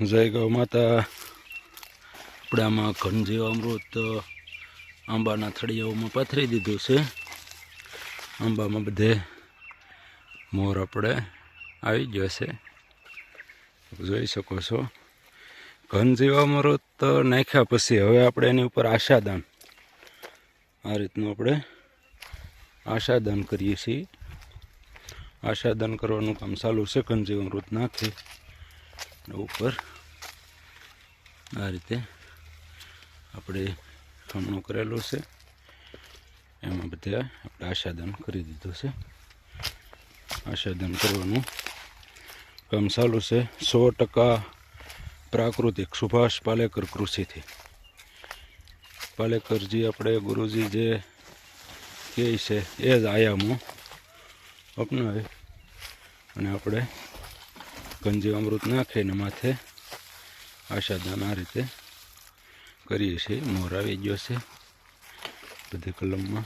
જય ગૌ માતા. આમાં ઘનજીવ અમૃત, આંબાના થળિયાઓમાં પાથરી દીધું છે. આંબામાં બધે મોર આપણે આવી ગયો છે. જોઈ શકો છો. ઘનજીવ અમૃત નાખ્યા પછી હવે આપણે એની ઉપર આશાદાન. આ રીતનું આપણે આશાદાન કરીએ છીએ. આશાદાન કરવાનું કામ ચાલુ છે ઘનજીવ અમૃત નાખી. ઉપર. આ રીતે આપણે ખમણું કરેલું છે. એમાં બધા આપણે આશાદાન કરી દીધું છે. આશાદાન કરવાનું કામ ચાલુ છે. સો ટકા પ્રાકૃતિક સુભાષ પાલેકર કૃષિથી. પાલેકરજી આપણે ગુરુજી જે કહે છે, એ જ આયામો અપનાવી. અને આપણે ગંજી અમૃત નાખીને માથે. આશાદાન આ રીતે કરીએ છીએ. મોર આવી ગયો છે બધી કલમમાં.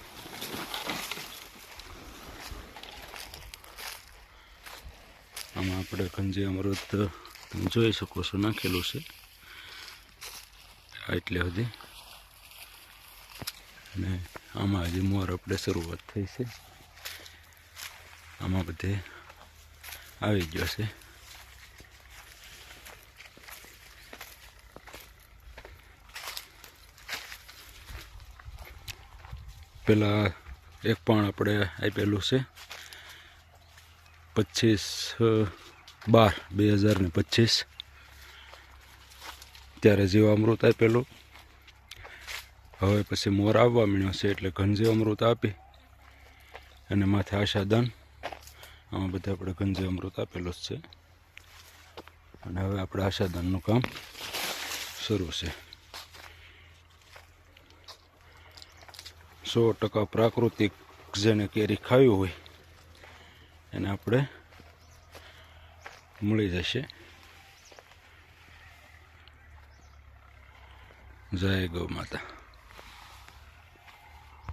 આમાં આપણે ગંજી અમૃત તમે જોઈ શકો છો, નાખેલું છે. એટલે સુધી અને આમાં હજી મોર આપણે શરૂઆત થઈ છે. આમાં બધે આવી ગયો છે. પેલા એક પણ આપણે આપેલું છે. પચીસ બાર, બે હજાર ને પચીસ. ત્યારે જીવામૃત આપેલું. હવે પછી મોર આવવા માંડ્યો છે એટલે ઘનજીવામૃત આપી અને માથે આશાદાન. આમાં બધા આપણે ઘનજીવામૃત આપેલું જ છે. અને હવે આપણે આશાદાનનું કામ શરૂ છે. સો ટકા પ્રાકૃતિક જેને કેરી ખાવી હોય એને આપણે મળી જશે. જય ગૌ માતા.